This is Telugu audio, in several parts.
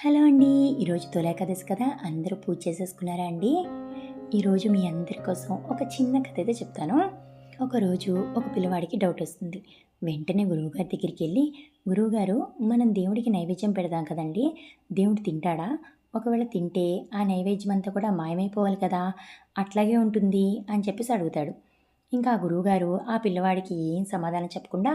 హలో అండి. ఈరోజు తొలేకాదశి కదా అందరూ పూజ చేసేసుకున్నారా అండి? ఈరోజు మీ అందరి కోసం ఒక చిన్న కథ అయితే చెప్తాను. ఒకరోజు ఒక పిల్లవాడికి డౌట్ వస్తుంది. వెంటనే గురువుగారి దగ్గరికి వెళ్ళి గురువుగారు మనం దేవుడికి నైవేద్యం పెడదాం కదండి. దేవుడు తింటాడా? ఒకవేళ తింటే ఆ నైవేద్యం అంతా కూడా మాయమైపోవాలి కదా. అట్లాగే ఉంటుంది అని చెప్పేసి అడుగుతాడు. ఇంకా ఆ గురువుగారు ఆ పిల్లవాడికి ఏం సమాధానం చెప్పకుండా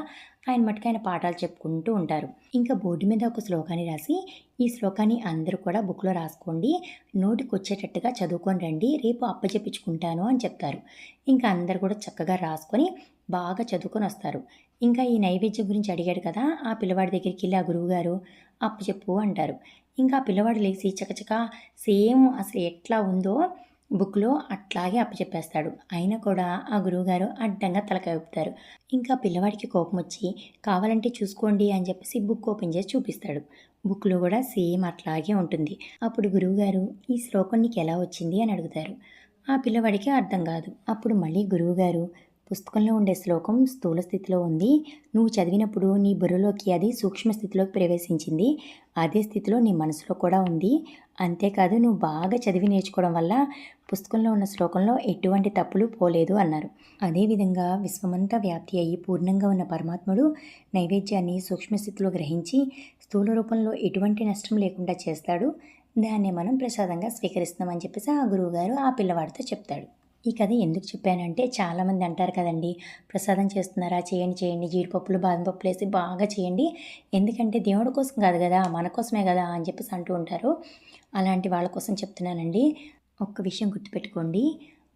ఆయన మటుకు ఆయన పాఠాలు చెప్పుకుంటూ ఉంటారు. ఇంకా బోర్డు మీద ఒక శ్లోకాన్ని రాసి ఈ శ్లోకాన్ని అందరూ కూడా బుక్లో రాసుకోండి నోటికి వచ్చేటట్టుగా చదువుకొని రండి రేపు అప్పచెప్పించుకుంటాను అని చెప్తారు. ఇంకా అందరు కూడా చక్కగా రాసుకొని బాగా చదువుకొని వస్తారు. ఇంకా ఈ నైవేద్యం గురించి అడిగాడు కదా ఆ పిల్లవాడి దగ్గరికి వెళ్ళి ఆ గురువుగారు అప్పచెప్పు అంటారు. ఇంకా ఆ పిల్లవాడు లేచి చకచక సేమ్ అసలు ఎట్లా ఉందో బుక్లో అట్లాగే అప్పచెప్పేస్తాడు. అయినా కూడా ఆ గురువుగారు అడ్డంగా తలకాయ ఇంకా పిల్లవాడికి కోపం వచ్చి కావాలంటే చూసుకోండి అని చెప్పేసి బుక్ ఓపెన్ చేసి చూపిస్తాడు. బుక్లో కూడా సేమ్ అట్లాగే ఉంటుంది. అప్పుడు గురువుగారు ఈ శ్లోకం నీకు ఎలా వచ్చింది? అని అడుగుతారు. ఆ పిల్లవాడికి అర్థం కాదు. అప్పుడు మళ్ళీ గురువుగారు పుస్తకంలో ఉండే శ్లోకం స్థూల స్థితిలో ఉంది. నువ్వు చదివినప్పుడు నీ బుర్రలోకి అది సూక్ష్మ స్థితిలోకి ప్రవేశించింది. అదే స్థితిలో నీ మనసులో కూడా ఉంది. అంతేకాదు నువ్వు బాగా చదివి నేర్చుకోవడం వల్ల పుస్తకంలో ఉన్న శ్లోకంలో ఎటువంటి తప్పులు పోలేదు అన్నారు. అదేవిధంగా విశ్వమంతా వ్యాప్తి అయ్యి పూర్ణంగా ఉన్న పరమాత్ముడు నైవేద్యాన్ని సూక్ష్మస్థితిలో గ్రహించి స్థూల రూపంలో ఎటువంటి నష్టం లేకుండా చేస్తాడు. దాన్ని మనం ప్రసాదంగా స్వీకరిస్తామని చెప్పేసి ఆ గురువుగారు ఆ పిల్లవాడితో చెప్తాడు. ఈ కథ ఎందుకు చెప్పానంటే చాలామంది అంటారు కదండి ప్రసాదం చేస్తున్నారా? చేయండి చేయండి. జీడిపప్పులు బాదం పప్పులు వేసి బాగా చేయండి. ఎందుకంటే దేవుడి కోసం కాదు కదా మన కోసమే కదా అని చెప్పేసి అంటూ ఉంటారు. అలాంటి వాళ్ళ కోసం చెప్తున్నానండి. ఒక్క విషయం గుర్తుపెట్టుకోండి.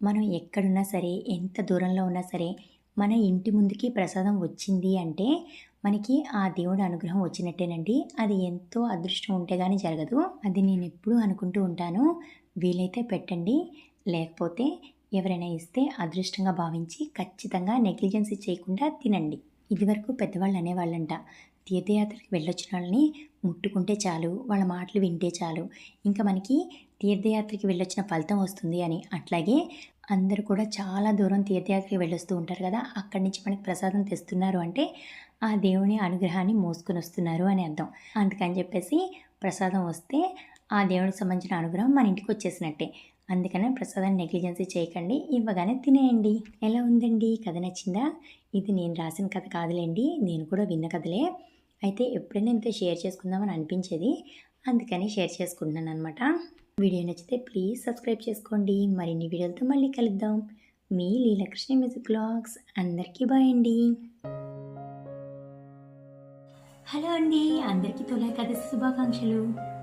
మనం ఎక్కడున్నా సరే ఎంత దూరంలో ఉన్నా సరే మన ఇంటి ముందుకి ప్రసాదం వచ్చింది అంటే మనకి ఆ దేవుడి అనుగ్రహం వచ్చినట్టేనండి. అది ఎంతో అదృష్టం ఉంటే కానీ జరగదు. అది నేను ఎప్పుడూ అనుకుంటూ ఉంటాను. వీలైతే పెట్టండి. లేకపోతే ఎవరైనా ఇస్తే అదృష్టంగా భావించి ఖచ్చితంగా నెగ్లిజెన్సీ చేయకుండా తినండి. ఇదివరకు పెద్దవాళ్ళు అనేవాళ్ళంట తీర్థయాత్రకి వెళ్ళొచ్చిన వాళ్ళని ముట్టుకుంటే చాలు వాళ్ళ మాటలు వింటే చాలు. ఇంకా మనకి తీర్థయాత్రకి వెళ్ళొచ్చిన ఫలితం వస్తుంది అని. అట్లాగే అందరూ కూడా చాలా దూరం తీర్థయాత్రకి వెళ్ళొస్తూ ఉంటారు కదా అక్కడి నుంచి మనకి ప్రసాదం తెస్తున్నారు అంటే ఆ దేవుని అనుగ్రహాన్ని మోసుకొని వస్తున్నారు అని అర్థం. అందుకని చెప్పేసి ప్రసాదం వస్తే ఆ దేవునికి సంబంధించిన అనుగ్రహం మన ఇంటికి వచ్చేసినట్టే. అందుకనే ప్రసాదాన్ని నెగ్లిజెన్సీ చేయకండి ఇవ్వగానే తినేయండి. ఎలా ఉందండి? కథ నచ్చిందా? ఇది నేను రాసిన కథ కాదులేండి నేను కూడా విన్న కథలే. అయితే ఎప్పుడైనా ఇంత షేర్ చేసుకుందామని అనిపించేది అందుకని షేర్ చేసుకుంటున్నాను అనమాట వీడియో నచ్చితే ప్లీజ్ సబ్స్క్రైబ్ చేసుకోండి. మరిన్ని వీడియోలతో మళ్ళీ కలుద్దాం. మీ లీలకృష్ణ మ్యూజిక్ బ్లాగ్స్. అందరికీ బాయ్ అండి. హలో అండి అందరికీ తొలే కథ శుభాకాంక్షలు.